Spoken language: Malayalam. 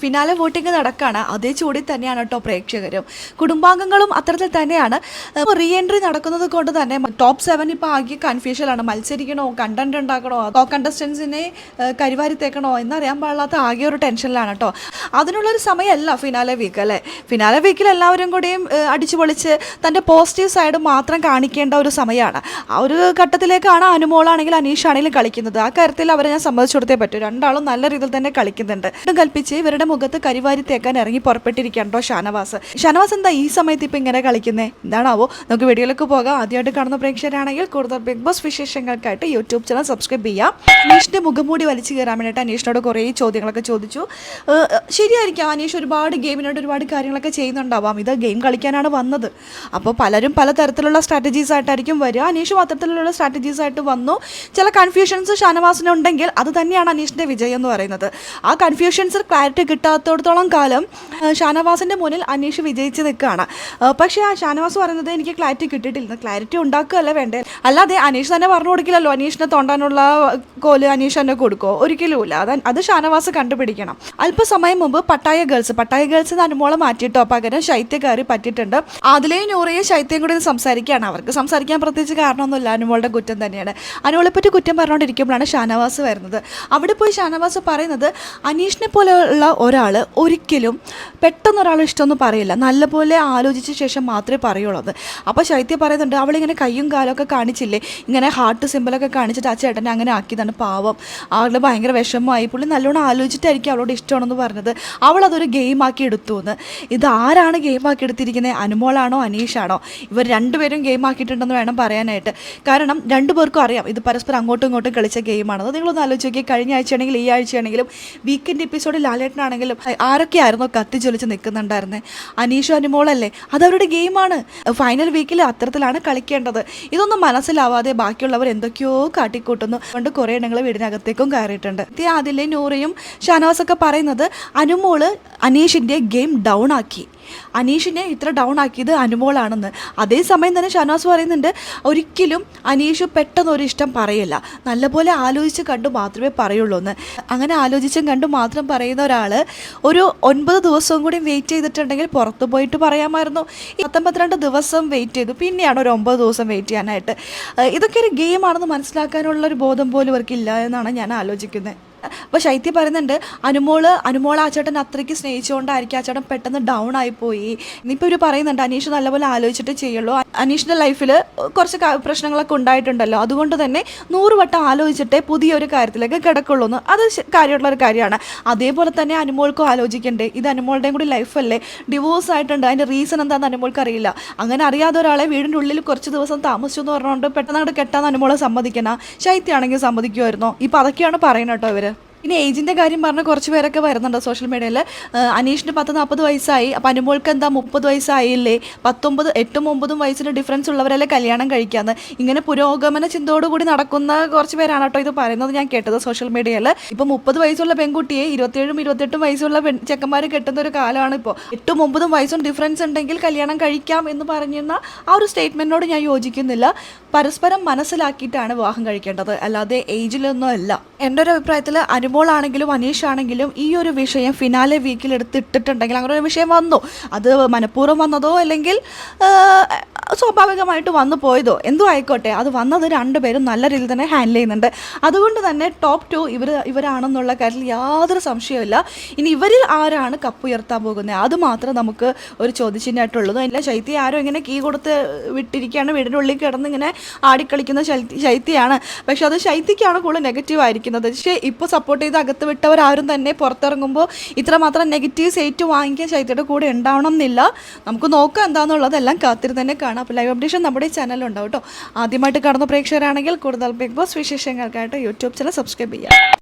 ഫിനാലെ വോട്ടിംഗ് നടക്കുകയാണ് അതേ ചൂടിൽ തന്നെയാണ് കേട്ടോ പ്രേക്ഷകരും. കുടുംബാംഗങ്ങളും അത്തരത്തിൽ തന്നെയാണ്. റീ എൻട്രി നടക്കുന്നത് കൊണ്ട് തന്നെ ടോപ്പ് സെവൻ ഇപ്പോൾ ആകെ കൺഫ്യൂഷനാണ് മത്സരിക്കണോ കണ്ടന്റ് ഉണ്ടാക്കണോ കോ കണ്ടസ്റ്റൻസിനെ കരിവാരി തേക്കണോ എന്നറിയാൻ പാടില്ലാത്ത ആകെ ഒരു ടെൻഷനിലാണ് കേട്ടോ. അതിനുള്ളൊരു സമയമല്ല ഫിനാലെ വീക്ക് അല്ലേ? ഫിനാലെ വീക്കിൽ എല്ലാവരും കൂടിയും അടിച്ചു പൊളിച്ച് തന്റെ പോസിറ്റീവ് സൈഡ് മാത്രം കാണിക്കേണ്ട ഒരു സമയമാണ് ആ ഒരു ഘട്ടത്തിലേക്കാണ് അനുമോളാണെങ്കിൽ അനീഷാണെങ്കിലും കളിക്കുന്നത്. ആ കാര്യത്തിൽ അവരെ ഞാൻ സമ്മതിച്ചു കൊടുത്തേ പറ്റൂ. രണ്ടാളും നല്ല രീതിയിൽ തന്നെ കളിക്കുന്നുണ്ട്. കൽപ്പിച്ച് ഇവരുടെ മുഖത്ത് കരിവാരി തേക്കാൻ ഇറങ്ങി പുറപ്പെട്ടിരിക്കണ്ടോ ഷാനവാസ്. ഷാനവാസ് എന്താ ഈ സമയത്ത് ഇപ്പം ഇങ്ങനെ കളിക്കുന്നേ? എന്താണാവോ? നമുക്ക് വീഡിയോയിലേക്ക് പോകാം. ആദ്യമായിട്ട് കാണുന്ന പ്രേക്ഷകരാണെങ്കിൽ കൂടുതൽ ബിഗ് ബോസ് വിശേഷങ്ങൾക്കായിട്ട് യൂട്യൂബ് ചാനൽ സബ്സ്ക്രൈബ് ചെയ്യാം. അനീഷിന്റെ മുഖംമൂടി വലിച്ചു കയറാൻ വേണ്ടിയിട്ട് അനീഷിനോട് കുറേ ചോദ്യങ്ങളൊക്കെ ചോദിച്ചു. ശരിയായിരിക്കാം. അനീഷ് ഒരുപാട് ഗെയിമിനോട് ഒരുപാട് കാര്യങ്ങളൊക്കെ ചെയ്യുന്നുണ്ടാവാം. ഇത് ഗെയിം കളിക്കാനാണ് വന്നത്. അപ്പോൾ പലരും പല തരത്തിലുള്ള സ്ട്രാറ്റജീസ് ആയിട്ടായിരിക്കും വരിക. അനീഷും അത്തരത്തിലുള്ള സ്ട്രാറ്റജീസ് ആയിട്ട് വന്നു. ചില കൺഫ്യൂഷൻസ് ഷാനവാസിനുണ്ടെങ്കിൽ അത് തന്നെയാണ് അനീഷിന്റെ വിജയം എന്ന് പറയുന്നത്. ആ കൺഫ്യൂഷൻസ് ക്ലാരിറ്റി കിട്ടാത്തടത്തോളം കാലം ഷാനവാസിന്റെ മുന്നിൽ അന്വേഷിച്ച് വിജയിച്ച് നിൽക്കുകയാണ്. പക്ഷേ ആ ഷാനവാസ് പറയുന്നത് എനിക്ക് ക്ലാരിറ്റി കിട്ടിയിട്ടില്ല. ക്ലാരിറ്റി ഉണ്ടാക്കുകയല്ല വേണ്ടേ? അല്ലാതെ അനീഷ് തന്നെ പറഞ്ഞു കൊടുക്കില്ലല്ലോ അനീഷിനെ തോണ്ടാനുള്ള കോൽ അനീഷ് തന്നെ കൊടുക്കുമോ ഒരിക്കലുമില്ല അത് അത് ഷാനവാസ് കണ്ടുപിടിക്കണം. അല്പസമയം മുമ്പ് പട്ടായ ഗേൾസ് പട്ടായ ഗേൾസ് എന്ന് മാറ്റിയിട്ടോ? പകരം ശൈത്യ കയറി പറ്റിയിട്ടുണ്ട്. അതിലെയും നൂറയും ശൈത്യം കൂടി സംസാരിക്കുകയാണ്. അവർക്ക് സംസാരിക്കാൻ പ്രത്യേകിച്ച് കാരണമൊന്നുമില്ല. അനുമോളുടെ കുറ്റം തന്നെയാണ്. അനുമോളെ പറ്റി കുറ്റം പറഞ്ഞുകൊണ്ടിരിക്കുമ്പോഴാണ് ഷാനവാസ് വരുന്നത്. അവിടെ പോയി ഷാനവാസ് പറയുന്നത് അനീഷിനെ പോലെയുള്ള ഒരാൾ ഒരിക്കലും പെട്ടെന്ന് ഒരാൾ ഇഷ്ടമൊന്നും പറയില്ല. നല്ലപോലെ ആലോചിച്ച ശേഷം മാത്രമേ പറയുള്ളൂ അപ്പോൾ ശൈത്യ പറയുന്നുണ്ട് അവളിങ്ങനെ കയ്യും കാലൊക്കെ കാണിച്ചില്ലേ? ഇങ്ങനെ ഹാർട്ട് സിമ്പിളൊക്കെ കാണിച്ചിട്ട് ആ ചേട്ടനെ അങ്ങനെ ആക്കിയതാണ് പാവം. ആളുടെ ഭയങ്കര വിഷമമായി. പുള്ളി നല്ലോണം ആലോചിച്ചിട്ടായിരിക്കും അവളോട് ഇഷ്ടമാണെന്ന് പറഞ്ഞത്. അവളതൊരു അതൊരു ഗെയിം ആക്കി എടുത്തു എന്ന്. ഇത് ആരാണ് ഗെയിം ആക്കി എടുത്തിരിക്കുന്നത് അനുമോളാണോ? അനീഷാണോ? ഇവർ രണ്ടുപേരും ഗെയിം ആക്കിയിട്ടുണ്ടെന്ന് വേണം പറയാനായിട്ട്. കാരണം രണ്ടു പേർക്കും അറിയാം. ഇത് പരസ്പരം അങ്ങോട്ടും ഇങ്ങോട്ടും കളിച്ച ഗെയിമാണ് അത് നിങ്ങളൊന്ന് ആലോചിച്ച് നോക്കി കഴിഞ്ഞ ആഴ്ചയാണെങ്കിലും ഈ ആഴ്ചയാണെങ്കിലും വീക്കെൻഡ് എപ്പിസോഡിൽ ലാലേട്ടനാണെങ്കിലും ആരൊക്കെയായിരുന്നു കത്തിച്ചൊലിച്ച് നിൽക്കുന്നുണ്ടായിരുന്നത് അനീഷും അനുമോളല്ലേ? അതവരുടെ ഗെയിമാണ്. ഫൈനൽ വീക്കിൽ അത്തരത്തിലാണ് കളിക്കേണ്ടത്. ഇതൊന്നും മനസ്സിലാവാതെ ബാക്കിയുള്ളവർ എന്തൊക്കെയോ കാട്ടിക്കൂട്ടുന്നു. കൊണ്ട് കുറേ എണ്ണങ്ങൾ വീടിനകത്തേക്കും കയറിയിട്ടുണ്ട്. അതിലെ നൂറയും ഷാനവാസൊക്കെ പറയുന്നത് അനുമോൾ അനീഷിന്റെ ഗെയിം ഡൗൺ ആക്കി. അനീഷിനെ ഇത്ര ഡൗൺ ആക്കിയത് അനുമോളാണെന്ന്. അതേസമയം തന്നെ ഷാനവാസ് പറയുന്നുണ്ട് ഒരിക്കലും അനീഷ് പെട്ടെന്ന് ഒരു ഇഷ്ടം പറയില്ല. നല്ലപോലെ ആലോചിച്ച് കണ്ടു മാത്രമേ പറയുള്ളൂ എന്ന്. അങ്ങനെ ആലോചിച്ചും കണ്ടു മാത്രം പറയുന്ന ഒരാൾ ഒരു ഒൻപത് ദിവസവും കൂടി വെയിറ്റ് ചെയ്തിട്ടുണ്ടെങ്കിൽ പുറത്ത് പോയിട്ട് പറയാമായിരുന്നു. പത്തൊമ്പത്തിരണ്ട് ദിവസം വെയിറ്റ് ചെയ്തു. പിന്നെയാണ് ഒരു ഒമ്പത് ദിവസം വെയിറ്റ് ചെയ്യാനായിട്ട്. ഇതൊക്കെ ഒരു ഗെയിമാണെന്ന് മനസ്സിലാക്കാനുള്ള ഒരു ബോധം പോലും ഇവർക്കില്ല എന്നാണ് ഞാൻ ആലോചിക്കുന്നത്. അപ്പോൾ ശൈത്യ പറയുന്നുണ്ട് അനുമോൾ അനുമോൾ ആ ചേട്ടൻ അത്രയ്ക്ക് സ്നേഹിച്ചുകൊണ്ടായിരിക്കും ആ ചേട്ടൻ പെട്ടെന്ന് ഡൗൺ ആയിപ്പോയി ഇനിയിപ്പോൾ ഇവർ പറയുന്നുണ്ട് അനീഷ് നല്ലപോലെ ആലോചിച്ചിട്ട് ചെയ്യുള്ളൂ. അനീഷിന്റെ ലൈഫിൽ കുറച്ച് പ്രശ്നങ്ങളൊക്കെ ഉണ്ടായിട്ടുണ്ടല്ലോ. അതുകൊണ്ട് തന്നെ നൂറ് വട്ടം ആലോചിച്ചിട്ടേ പുതിയൊരു കാര്യത്തിലേക്ക് കിടക്കുള്ളൂ എന്ന് അത് കാര്യമുള്ള ഒരു കാര്യമാണ്. അതേപോലെ തന്നെ അനുമോൾക്കും ആലോചിക്കണ്ടേ. ഇത് അനുമോളുടെയും കൂടി ലൈഫല്ലേ ഡിവോഴ്സ് ആയിട്ടുണ്ട്. അതിന്റെ റീസൺ എന്താണെന്ന് അനുമോൾക്ക് അറിയില്ല. അങ്ങനെ അറിയാതെ ഒരാളെ വീടിന്റെ ഉള്ളിൽ കുറച്ച് ദിവസം താമസിച്ചു എന്ന് പറഞ്ഞുകൊണ്ട് പെട്ടെന്ന് അങ്ങോട്ട് കെട്ടാൻ അനുമോളെ സമ്മതിക്കണം. ശൈത്യാണെങ്കിൽ സമ്മതിക്കുമായിരുന്നോ? ഇപ്പം അതൊക്കെയാണ് പറയുന്നത് കേട്ടോ ഇവർ ഇനി ഏജിന്റെ കാര്യം പറഞ്ഞ കുറച്ച് പേരൊക്കെ വരുന്നുണ്ട് സോഷ്യൽ മീഡിയയിൽ അനീഷിന് പത്ത് നാൽപ്പത് വയസ്സായി. അപ്പം അനുമോൾക്ക് എന്താ മുപ്പത് വയസ്സായില്ലേ? പത്തൊമ്പത് എട്ടും ഒമ്പതും വയസ്സിന് ഡിഫറൻസ് ഉള്ളവരല്ലേ കല്യാണം കഴിക്കാന്ന്. ഇങ്ങനെ പുരോഗമന ചിന്തയോടുകൂടി നടക്കുന്ന കുറച്ച് പേരാണ് കേട്ടോ ഇത് പറയുന്നത് ഞാൻ കേട്ടത് സോഷ്യൽ മീഡിയയിൽ ഇപ്പം മുപ്പത് വയസ്സുള്ള പെൺകുട്ടിയെ ഇരുപത്തേഴും ഇരുപത്തെട്ടും വയസ്സുള്ള പെൺ ചെക്കന്മാർ കെട്ടുന്ന ഒരു കാലമാണ് ഇപ്പോൾ എട്ടും ഒമ്പതും വയസ്സും ഡിഫറൻസ് ഉണ്ടെങ്കിൽ കല്യാണം കഴിക്കാം എന്ന് പറഞ്ഞിരുന്ന ആ ഒരു സ്റ്റേറ്റ്മെന്റിനോട് ഞാൻ യോജിക്കുന്നില്ല. പരസ്പരം മനസ്സിലാക്കിയിട്ടാണ് വിവാഹം കഴിക്കേണ്ടത്. അല്ലാതെ ഏജിലൊന്നും അല്ല. എന്റെ ഒരു അഭിപ്രായത്തിൽ അനുമോളാണെങ്കിലും അനീഷ് ആണെങ്കിലും ഈ ഒരു വിഷയം ഫിനാലെ വീക്കിൽ എടുത്തിട്ടിട്ടുണ്ടെങ്കിൽ അങ്ങനെ ഒരു വിഷയം വന്നു. അത് മനഃപൂർവം വന്നതോ അല്ലെങ്കിൽ സ്വാഭാവികമായിട്ട് വന്നു പോയതോ? എന്തോ ആയിക്കോട്ടെ. അത് വന്നത് രണ്ടുപേരും നല്ല രീതിയിൽ തന്നെ ഹാൻഡിൽ ചെയ്യുന്നുണ്ട്. അതുകൊണ്ട് തന്നെ ടോപ്പ് ടു ഇവർ ഇവരാണെന്നുള്ള കാര്യത്തിൽ യാതൊരു സംശയമില്ല ഇനി ഇവരിൽ ആരാണ് കപ്പ് ഉയർത്താൻ പോകുന്നത്? അത് മാത്രം നമുക്ക് ഒരു ചോദ്യചിഹ്നമായിട്ടുള്ളൂ ഇല്ല. ശൈത്യ ആരോ ഇങ്ങനെ കീ കൊടുത്ത് വിട്ടിരിക്കുകയാണ്. വീടിന്റെ ഉള്ളിൽ കിടന്ന് ഇങ്ങനെ ആടിക്കളിക്കുന്ന ശൈത്യ ശൈത്യയാണ് പക്ഷെ അത് ശൈത്യക്കാണ് കൂടുതൽ നെഗറ്റീവ് ആയിരിക്കുന്നത്. പക്ഷേ ഇപ്പോൾ സപ്പോർട്ട് ചെയ്ത് അകത്ത് വിട്ടവരാരും തന്നെ പുറത്തിറങ്ങുമ്പോൾ ഇത്രമാത്രം നെഗറ്റീവ് സേറ്റ് വാങ്ങിക്കാൻ ശൈത്യയുടെ കൂടെ ഉണ്ടാവണം എന്നില്ല നമുക്ക് നോക്കാം എന്താണെന്നുള്ളതെല്ലാം കാത്തിരി തന്നെ കാണാം. അപ്പോൾ ലൈവ് അപ്ഡേഷൻ നമ്മുടെ ചാനലുണ്ടാവും കേട്ടോ ആദ്യമായിട്ട് കാണുന്ന പ്രേക്ഷകരാണെങ്കിൽ കൂടുതൽ ബിഗ് ബോസ് വിശേഷങ്ങൾക്കായിട്ട് യൂട്യൂബ് ചാനൽ സബ്സ്ക്രൈബ് ചെയ്യാം.